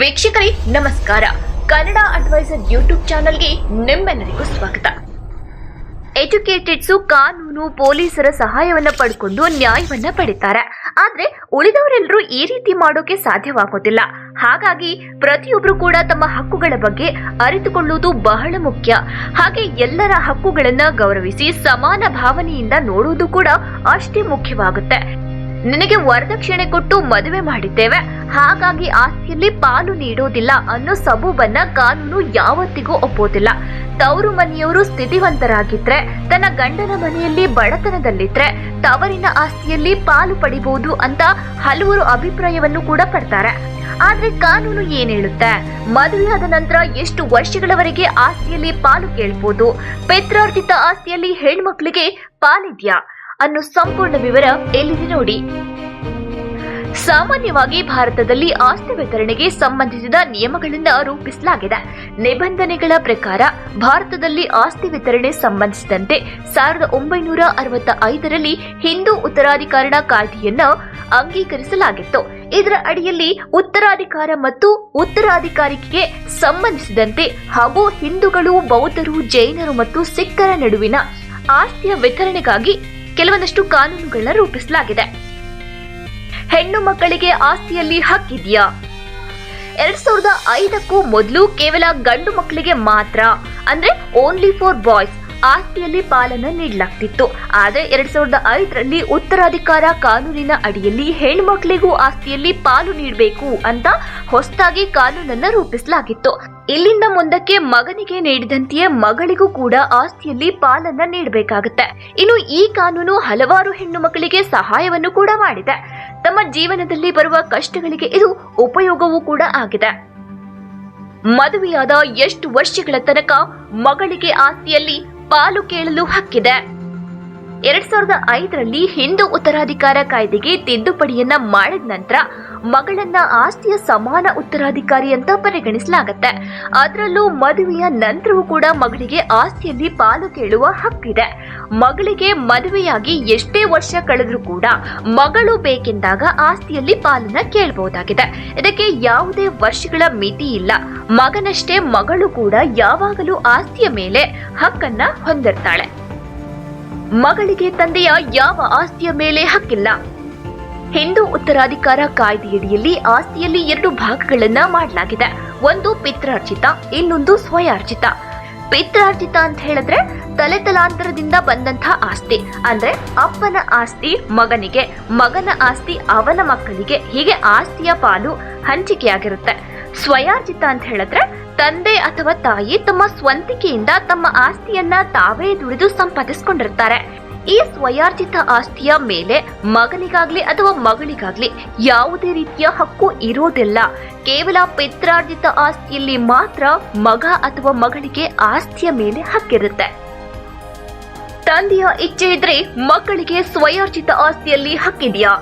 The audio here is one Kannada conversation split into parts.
ವೀಕ್ಷಕರೇ, ನಮಸ್ಕಾರ. ಕನ್ನಡ ಅಡ್ವೈಸರ್ ಯೂಟ್ಯೂಬ್ ಚಾನೆಲ್ಗೆ ನಿಮ್ಮೆಲ್ಲರಿಗೂ ಸ್ವಾಗತ. ಎಜುಕೇಟೆಡ್ಸು ಕಾನೂನು ಪೊಲೀಸರ ಸಹಾಯವನ್ನ ಪಡ್ಕೊಂಡು ನ್ಯಾಯವನ್ನ ಪಡಿತಾರೆ. ಆದ್ರೆ ಉಳಿದವರೆಲ್ಲರೂ ಈ ರೀತಿ ಮಾಡೋಕೆ ಸಾಧ್ಯವಾಗೋದಿಲ್ಲ. ಹಾಗಾಗಿ ಪ್ರತಿಯೊಬ್ಬರು ಕೂಡ ತಮ್ಮ ಹಕ್ಕುಗಳ ಬಗ್ಗೆ ಅರಿತುಕೊಳ್ಳುವುದು ಬಹಳ ಮುಖ್ಯ. ಹಾಗೆ ಎಲ್ಲರ ಹಕ್ಕುಗಳನ್ನ ಗೌರವಿಸಿ ಸಮಾನ ಭಾವನೆಯಿಂದ ನೋಡುವುದು ಕೂಡ ಅಷ್ಟೇ ಮುಖ್ಯವಾಗುತ್ತೆ. ನಿನಗೆ ವರದಕ್ಷಿಣೆ ಕೊಟ್ಟು ಮದುವೆ ಮಾಡಿದ್ದೇವೆ. ಹಾಗಾಗಿ ಆಸ್ತಿಯಲ್ಲಿ ಪಾಲು ನೀಡೋದಿಲ್ಲ ಅನ್ನೋ ಸಬೂಬನ್ನ ಕಾನೂನು ಯಾವತ್ತಿಗೂ ಒಪ್ಪೋದಿಲ್ಲ. ತವರು ಮನೆಯವರು ಸ್ಥಿತಿವಂತರಾಗಿದ್ರೆ, ತನ್ನ ಗಂಡನ ಮನೆಯಲ್ಲಿ ಬಡತನದಲ್ಲಿದ್ರೆ, ತವರಿನ ಆಸ್ತಿಯಲ್ಲಿ ಪಾಲು ಪಡಿಬಹುದು ಅಂತ ಹಲವರು ಅಭಿಪ್ರಾಯವನ್ನು ಕೂಡ ಪಡ್ತಾರೆ. ಆದ್ರೆ ಕಾನೂನು ಏನ್ ಹೇಳುತ್ತೆ? ಮದುವೆಯಾದ ನಂತರ ಎಷ್ಟು ವರ್ಷಗಳವರೆಗೆ ಆಸ್ತಿಯಲ್ಲಿ ಪಾಲು ಕೇಳ್ಬೋದು? ಪಿತ್ರಾರ್ಜಿತ ಆಸ್ತಿಯಲ್ಲಿ ಹೆಣ್ಮಕ್ಳಿಗೆ ಪಾಲಿದ್ಯಾ? ಅನ್ನೋ ಸಂಪೂರ್ಣ ವಿವರ ಎಲ್ಲಿದೆ ನೋಡಿ. ಸಾಮಾನ್ಯವಾಗಿ ಭಾರತದಲ್ಲಿ ಆಸ್ತಿ ವಿತರಣೆಗೆ ಸಂಬಂಧಿಸಿದ ನಿಯಮಗಳನ್ನು ರೂಪಿಸಲಾಗಿದೆ. ನಿಬಂಧನೆಗಳ ಪ್ರಕಾರ ಭಾರತದಲ್ಲಿ ಆಸ್ತಿ ವಿತರಣೆ ಸಂಬಂಧಿಸಿದಂತೆ ಸಾವಿರದ ಒಂಬೈನೂರ ಅರವತ್ತ ಐದರಲ್ಲಿ ಹಿಂದೂ ಉತ್ತರಾಧಿಕಾರಣ ಕಾಯ್ದೆಯನ್ನು ಅಂಗೀಕರಿಸಲಾಗಿತ್ತು. ಇದರ ಅಡಿಯಲ್ಲಿ ಉತ್ತರಾಧಿಕಾರ ಮತ್ತು ಉತ್ತರಾಧಿಕಾರಿಕೆಗೆ ಸಂಬಂಧಿಸಿದಂತೆ ಹಾಗೂ ಹಿಂದೂಗಳು, ಬೌದ್ಧರು, ಜೈನರು ಮತ್ತು ಸಿಖ್ಖರ ನಡುವಿನ ಆಸ್ತಿಯ ವಿತರಣೆಗಾಗಿ ಕೆಲವೊಂದಷ್ಟು ಕಾನೂನುಗಳನ್ನ ರೂಪಿಸಲಾಗಿದೆ. ಹೆಣ್ಣು ಮಕ್ಕಳಿಗೆ ಆಸ್ತಿಯಲ್ಲಿ ಹಕ್ಕಿದೆಯಾ ಎರಡ್ ಸಾವಿರದ ಐದಕ್ಕೂ ಮೊದಲು ಕೇವಲ ಗಂಡು ಮಕ್ಕಳಿಗೆ ಮಾತ್ರ, ಅಂದ್ರೆ ಓನ್ಲಿ ಫಾರ್ ಬಾಯ್ಸ್ ಆಸ್ತಿಯಲ್ಲಿ ಪಾಲನ್ನು ನೀಡಲಾಗ್ತಿತ್ತು. ಆದರೆ ಎರಡ್ ಸಾವಿರದ ಐದರಲ್ಲಿ ಉತ್ತರಾಧಿಕಾರ ಕಾನೂನಿನ ಅಡಿಯಲ್ಲಿ ಹೆಣ್ಮಕ್ಳಿಗೂ ಆಸ್ತಿಯಲ್ಲಿ ಪಾಲು ನೀಡಬೇಕು ಅಂತ ಹೊಸದಾಗಿ ಕಾನೂನನ್ನು ರೂಪಿಸಲಾಗಿತ್ತು. ಇಲ್ಲಿಂದ ಮುಂದಕ್ಕೆ ಮಗನಿಗೆ ನೀಡಿದಂತೆಯೇ ಮಗಳಿಗೂ ಕೂಡ ಆಸ್ತಿಯಲ್ಲಿ ಪಾಲನ್ನ ನೀಡಬೇಕಾಗುತ್ತೆ. ಇನ್ನು ಈ ಕಾನೂನು ಹಲವಾರು ಹೆಣ್ಣು ಮಕ್ಕಳಿಗೆ ಸಹಾಯವನ್ನು ಕೂಡ ಮಾಡಿದೆ. ತಮ್ಮ ಜೀವನದಲ್ಲಿ ಬರುವ ಕಷ್ಟಗಳಿಗೆ ಇದು ಉಪಯೋಗವೂ ಕೂಡ ಆಗಿದೆ. ಮದುವೆಯಾದ ಎಷ್ಟು ವರ್ಷಗಳ ತನಕ ಮಗಳಿಗೆ ಆಸ್ತಿಯಲ್ಲಿ ಪಾಲು ಕೇಳಲು ಹಕ್ಕಿದೆ. ಎರಡ್ ಸಾವಿರದ ಐದರಲ್ಲಿ ಹಿಂದೂ ಉತ್ತರಾಧಿಕಾರ ಕಾಯ್ದೆಗೆ ತಿದ್ದುಪಡಿಯನ್ನ ಮಾಡಿದ ನಂತರ ಮಗಳನ್ನ ಆಸ್ತಿಯ ಸಮಾನ ಉತ್ತರಾಧಿಕಾರಿ ಅಂತ ಪರಿಗಣಿಸಲಾಗತ್ತೆ. ಅದರಲ್ಲೂ ಮದುವೆಯ ನಂತರವೂ ಕೂಡ ಮಗಳಿಗೆ ಆಸ್ತಿಯಲ್ಲಿ ಪಾಲು ಕೇಳುವ ಹಕ್ಕಿದೆ ಮಗಳಿಗೆ ಮದುವೆಯಾಗಿ ಎಷ್ಟೇ ವರ್ಷ ಕಳೆದರೂ ಕೂಡ ಮಗಳು ಬೇಕೆಂದಾಗ ಆಸ್ತಿಯಲ್ಲಿ ಪಾಲನ್ನ ಕೇಳಬಹುದಾಗಿದೆ. ಇದಕ್ಕೆ ಯಾವುದೇ ವರ್ಷಗಳ ಮಿತಿ ಇಲ್ಲ. ಮಗನಷ್ಟೇ ಮಗಳು ಕೂಡ ಯಾವಾಗಲೂ ಆಸ್ತಿಯ ಮೇಲೆ ಹಕ್ಕನ್ನ ಹೊಂದಿರ್ತಾಳೆ. ಮಗಳಿಗೆ ತಂದೆಯ ಯಾವ ಆಸ್ತಿಯ ಮೇಲೆ ಹಕ್ಕಿಲ್ಲ. ಹಿಂದೂ ಉತ್ತರಾಧಿಕಾರ ಕಾಯ್ದೆಯಡಿಯಲ್ಲಿ ಆಸ್ತಿಯಲ್ಲಿ ಎರಡು ಭಾಗಗಳನ್ನ ಮಾಡಲಾಗಿದೆ. ಒಂದು ಪಿತ್ರಾರ್ಜಿತ, ಇನ್ನೊಂದು ಸ್ವಯಾರ್ಜಿತ. ಪಿತ್ರಾರ್ಜಿತ ಅಂತ ಹೇಳಿದ್ರೆ ತಲೆ ತಲಾಂತರದಿಂದ ಬಂದಂತ ಆಸ್ತಿ. ಅಂದ್ರೆ ಅಪ್ಪನ ಆಸ್ತಿ ಮಗನಿಗೆ, ಮಗನ ಆಸ್ತಿ ಅವನ ಮಕ್ಕಳಿಗೆ, ಹೀಗೆ ಆಸ್ತಿಯ ಪಾಲು ಹಂಚಿಕೆಯಾಗಿರುತ್ತೆ. ಸ್ವಯಾರ್ಜಿತ ಅಂತ ಹೇಳಿದ್ರೆ ತಂದೆ ಅಥವಾ ತಾಯಿ ತಮ್ಮ ಸ್ವಂತಿಕೆಯಿಂದ ತಮ್ಮ ಆಸ್ತಿಯನ್ನ ತಾವೇ ದುಡಿದು ಸಂಪಾದಿಸಿಕೊಂಡಿರ್ತಾರೆ. ಈ ಸ್ವಯಾರ್ಜಿತ ಆಸ್ತಿಯ ಮೇಲೆ ಮಗನಿಗಾಗ್ಲಿ ಅಥವಾ ಮಗಳಿಗಾಗ್ಲಿ ಯಾವುದೇ ರೀತಿಯ ಹಕ್ಕು ಇರೋದಿಲ್ಲ. ಕೇವಲ ಪಿತ್ರಾರ್ಜಿತ ಆಸ್ತಿಯಲ್ಲಿ ಮಾತ್ರ ಮಗ ಅಥವಾ ಮಗಳಿಗೆ ಆಸ್ತಿಯ ಮೇಲೆ ಹಕ್ಕಿರುತ್ತೆ. ತಂದೆಯ ಇಚ್ಛೆ ಇದ್ರೆ ಮಕ್ಕಳಿಗೆ ಸ್ವಯಾರ್ಜಿತ ಆಸ್ತಿಯಲ್ಲಿ ಹಕ್ಕಿದೆಯಾ?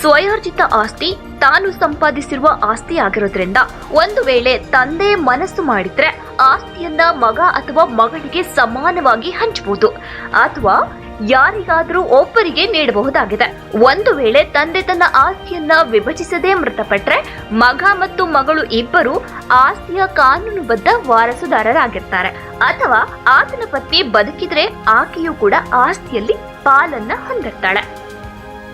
ಸ್ವಯಾರ್ಜಿತ ಆಸ್ತಿ ತಾನು ಸಂಪಾದಿಸಿರುವ ಆಸ್ತಿ ಆಗಿರೋದ್ರಿಂದ ಒಂದು ವೇಳೆ ತಂದೆ ಮನಸ್ಸು ಮಾಡಿದ್ರೆ ಆಸ್ತಿಯನ್ನ ಮಗ ಅಥವಾ ಮಗಳಿಗೆ ಸಮಾನವಾಗಿ ಹಂಚಬಹುದು ಅಥವಾ ಯಾರಿಗಾದರೂ ಒಬ್ಬರಿಗೆ ನೀಡಬಹುದಾಗಿದೆ. ಒಂದು ವೇಳೆ ತಂದೆ ತನ್ನ ಆಸ್ತಿಯನ್ನ ವಿಭಜಿಸದೆ ಮೃತಪಟ್ರೆ ಮಗ ಮತ್ತು ಮಗಳು ಇಬ್ಬರು ಆಸ್ತಿಯ ಕಾನೂನುಬದ್ಧ ವಾರಸುದಾರರಾಗಿರ್ತಾರೆ. ಅಥವಾ ಆತನ ಪತ್ನಿ ಬದುಕಿದ್ರೆ ಆಕೆಯೂ ಕೂಡ ಆಸ್ತಿಯಲ್ಲಿ ಪಾಲನ್ನ ಹೊಂದಿರ್ತಾಳೆ.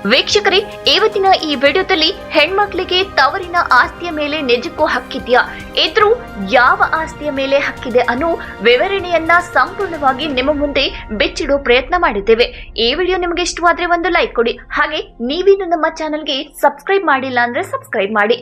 ವೀಕ್ಷಕರೇ, ಇವತ್ತಿನ ಈ ವಿಡಿಯೋದಲ್ಲಿ ಹೆಣ್ಮಕ್ಳಿಗೆ ತವರಿನ ಆಸ್ತಿಯ ಮೇಲೆ ನಿಜಕ್ಕೂ ಹಕ್ಕಿದ್ಯಾ? ಇದ್ರೂ ಯಾವ ಆಸ್ತಿಯ ಮೇಲೆ ಹಕ್ಕಿದೆ ಅನ್ನೋ ವಿವರಣೆಯನ್ನ ಸಂಪೂರ್ಣವಾಗಿ ನಿಮ್ಮ ಮುಂದೆ ಬಿಚ್ಚಿಡೋ ಪ್ರಯತ್ನ ಮಾಡಿದ್ದೇವೆ. ಈ ವಿಡಿಯೋ ನಿಮಗೆ ಇಷ್ಟವಾದ್ರೆ ಒಂದು ಲೈಕ್ ಕೊಡಿ. ಹಾಗೆ ನೀವಿನ್ನು ನಮ್ಮ ಚಾನಲ್ಗೆ ಸಬ್ಸ್ಕ್ರೈಬ್ ಮಾಡಿಲ್ಲ ಅಂದ್ರೆ ಸಬ್ಸ್ಕ್ರೈಬ್ ಮಾಡಿ.